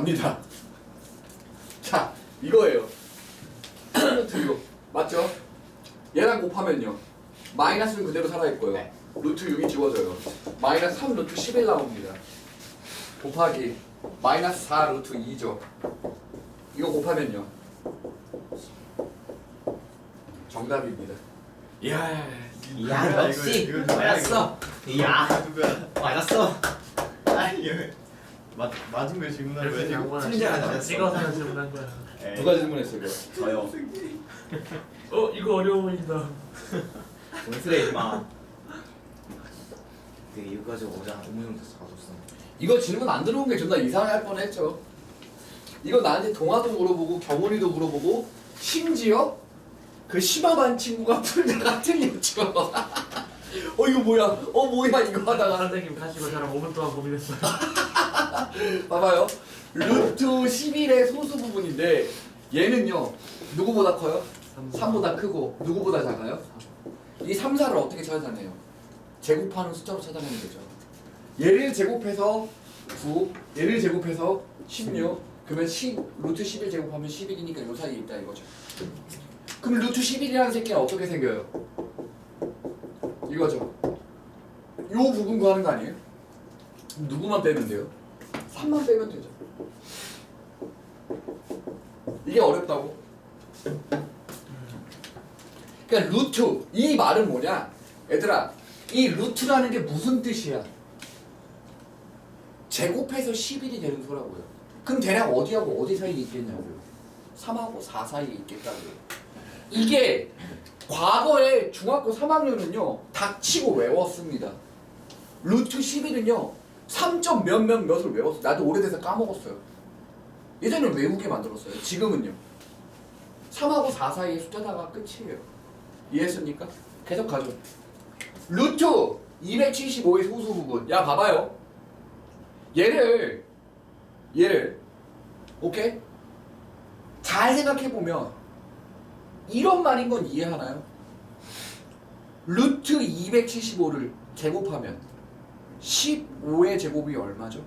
갑니다. 자, 이거예요. 루트 6. 맞죠? 얘랑 곱하면요. 마이너스는 그대로 살아있고요. 네. 루트 6이 지워져요. 마이너스 3 루트 11 나옵니다. 곱하기 마이너스 4 루트 2죠. 이거 곱하면요. 정답입니다. 이야, 야 역시 맞았어. 야 누구야? 맞았어. 아 이거 맞 맞은 거 질문한 거야 지금? 거야. 알았어. 찍어서 질문한 거야. 에이. 누가 질문했어요, 이거? 저요. 어 이거 어려워 보인다. 원수레 마. 되게 여기까지 오자 5분 정도 사줬어. 이거 질문 안 들어온 게 존나 이상할 뻔했죠. 이거 나한테 동화도 물어보고 경훈이도 물어보고 심지어 그 심화반 친구가 풀다가 틀렸죠. 어 이거 뭐야? 어 뭐야 이거 하다가 선생님 가시고 저랑 5분 동안 고민했어요. 봐봐요. 루트 11의 소수 부분인데 얘는요 누구보다 커요? 3보다 크고 누구보다 작아요? 이 3, 4를 어떻게 찾아내요? 제곱하는 숫자로 찾아내면 되죠. 얘를 제곱해서 9, 얘를 제곱해서 16, 그러면 10, 루트 11 제곱하면 11이니까 요 사이에 있다 이거죠. 그럼 루트 11이라는 새끼는 어떻게 생겨요? 이거죠. 요 부분 구하는 거 아니에요? 누구만 빼면 돼요? 3만 빼면 되죠. 이게 어렵다고? 그러니까 루트 이 말은 뭐냐? 얘들아 이 루트라는 게 무슨 뜻이야? 제곱해서 11이 되는 소라고요. 그럼 대략 어디하고 어디 사이에 있겠냐고요? 3하고 4 사이에 있겠다고요. 이게 과거에 중학교 3학년은요 닥치고 외웠습니다. 루트 11은요 3점 몇 몇 몇을 외웠어요. 나도 오래돼서 까먹었어요. 예전에는 외우게 만들었어요. 지금은요. 3하고 4 사이의 숫자다가 끝이에요. 이해했습니까? 계속 가죠. 루트 275의 소수 부분. 야 봐봐요. 얘를 얘를 오케이? 잘 생각해 보면 이런 말인 건 이해하나요? 루트 275를 제곱하면 15의 제곱이 얼마죠?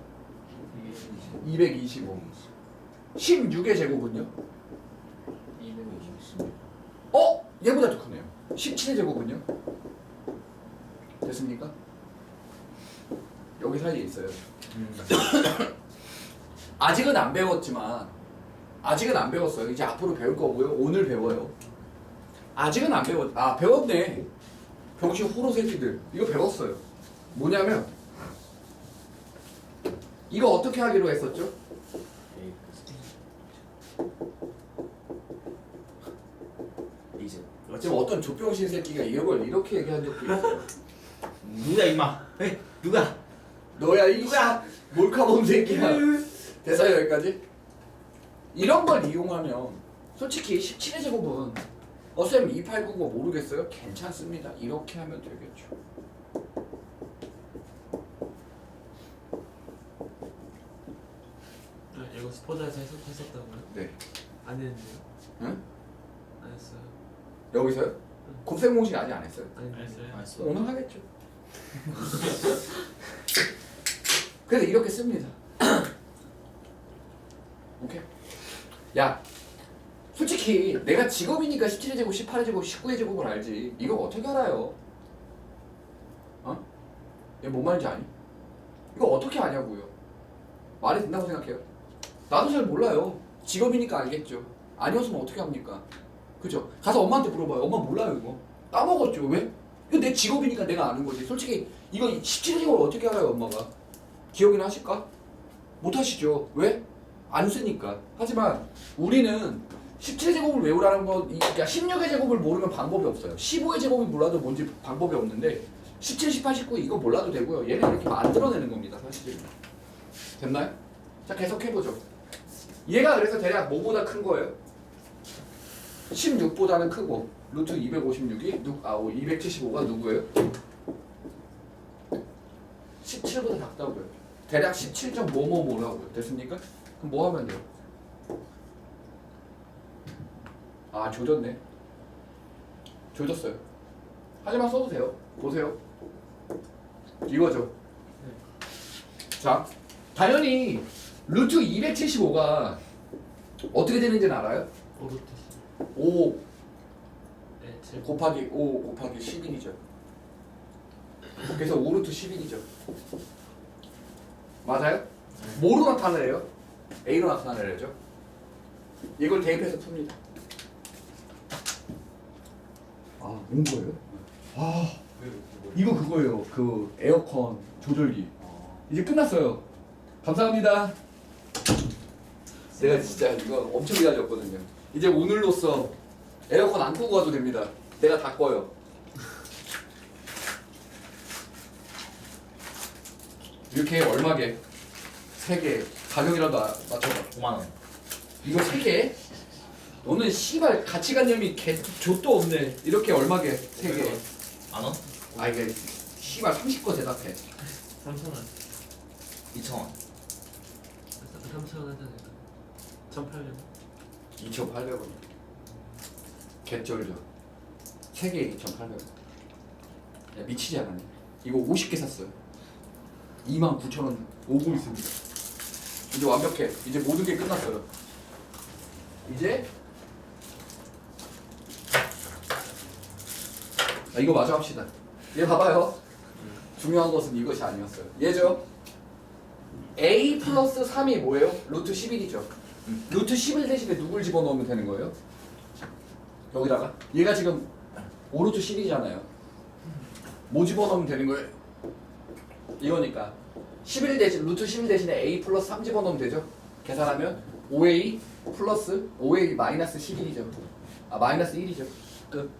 225. 16의 제곱은요? 256. 어? 얘보다 더 크네요. 17의 제곱은요? 됐습니까? 여기 사이에 있어요. 아직은 안 배웠지만 아직은 안 배웠어요. 이제 앞으로 배울 거고요. 오늘 배워요. 아직은 안 배웠. 아 배웠네. 병신 호로 새끼들 이거 배웠어요. 뭐냐면 이거 어떻게 하기로 했었죠? 이제 지금 어떤 조병신 새끼가 이걸 이렇게 얘기한 적도 있어요. 누가 임마? 에 누가? 너야 이 누구야? 몰카범 새끼야. 됐어요 여기까지. 이런 걸 이용하면 솔직히 17의 제곱은 어쌤 2899 모르겠어요? 괜찮습니다. 이렇게 하면 되겠죠. 아, 이거 스포자에서 했었다고요? 네. 안 했는데요? 응? 안 했어요. 여기서요? 곱셈 공식 아직 안 했어요. 안 했어요. 알았어. 오늘 하겠죠. 그래서 이렇게 씁니다. 오케이. 야, 솔직히 내가 직업이니까 17의 제곱, 18의 제곱, 19의 제곱을 알지. 이거 어떻게 알아요? 어? 얘뭔 말인지 아니? 이거 어떻게 아냐고요? 말이 된다고 생각해요? 나도 잘 몰라요. 직업이니까 알겠죠. 아니었으면 어떻게 합니까? 그죠? 가서 엄마한테 물어봐요. 엄마 몰라요 이거. 까먹었죠. 왜? 이거 내 직업이니까 내가 아는 거지. 솔직히 이거 17의 제곱을 어떻게 알아요 엄마가? 기억이나 하실까? 못 하시죠. 왜? 안 쓰니까. 하지만 우리는 17의 제곱을 외우라는 건, 이- 그러니까 16의 제곱을 모르면 방법이 없어요. 15의 제곱이 몰라도 뭔지 방법이 없는데 17, 18, 19 이거 몰라도 되고요. 얘는 이렇게 만들어내는 겁니다, 사실. 됐나요? 자, 계속해보죠. 얘가 그래서 대략 뭐보다 큰 거예요? 16보다는 크고 루트 256이 누, 아, 275가 누구예요? 17보다 작다고요. 대략 17점 뭐뭐뭐라고요. 됐습니까? 그럼 뭐 하면 돼요? 아 조졌네. 조졌어요. 하지만 써도 돼요. 보세요. 이거죠. 자, 당연히 루트 275가 어떻게 되는지는 알아요? 오르트 5 네, 7 곱하기 5 곱하기 11이죠. 그래서 5루트 11이죠. 맞아요? 뭐로 나타내래요? A로 나타내래죠. 이걸 대입해서 풉니다. 아, 뭔 거예요? 아, 이거 그거예요. 그 에어컨 조절기. 이제 끝났어요. 감사합니다. 내가 진짜 이거 엄청 기다렸거든요. 이제 오늘로써 에어컨 안 끄고 가도 됩니다. 내가 다 꺼요. 이렇게 얼마게? 세 개. 가격이라도 아- 맞춰봐. 5만 원. 이거 세 개? 너는 씨발 가치관념이 개 족도 없네. 이렇게 얼마게? 세 개. 만 원? 아 이게 씨발 30거 대답해. 3,000원 2천 원. 3,000원 하잖아요 1,800원 2,800원. 개쩔죠. 세 개에 2,800원. 야, 미치지 않았냐? 이거 50개 샀어요. 29,000원 오고 있습니다. 이제 완벽해. 이제 모든 게 끝났어요. 이제 아, 이거 마저 합시다. 얘 봐봐요. 중요한 것은 이것이 아니었어요. 얘죠. a 플러스 3이 뭐예요? 루트 11이죠. 루트 11 대신에 누굴 집어넣으면 되는 거예요? 여기다가 얘가 지금 5루트 10이잖아요. 뭐 집어넣으면 되는 거예요? 이거니까 11 대신 루트 11 대신에 a 플러스 3 집어넣으면 되죠? 계산하면 5a 플러스 5a 마이너스 11이죠. 아 마이너스 1이죠. 끝.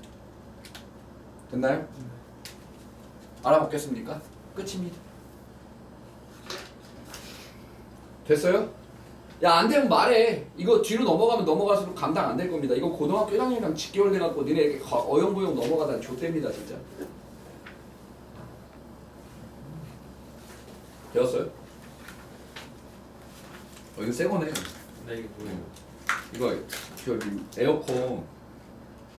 됐나요? 알아먹겠습니까? 끝입니다. 됐어요? 야 안 되면 말해. 이거 뒤로 넘어가면 넘어갈수록 감당 안 될 겁니다. 이거 고등학교 1학년이랑 직결 돼갖고 니네 이렇게 거- 어영부영 넘어가다 좆됩니다 진짜. 되었어요? 어 이거 새 거네. 나 이게 뭐예요? 이거 저기 에어컨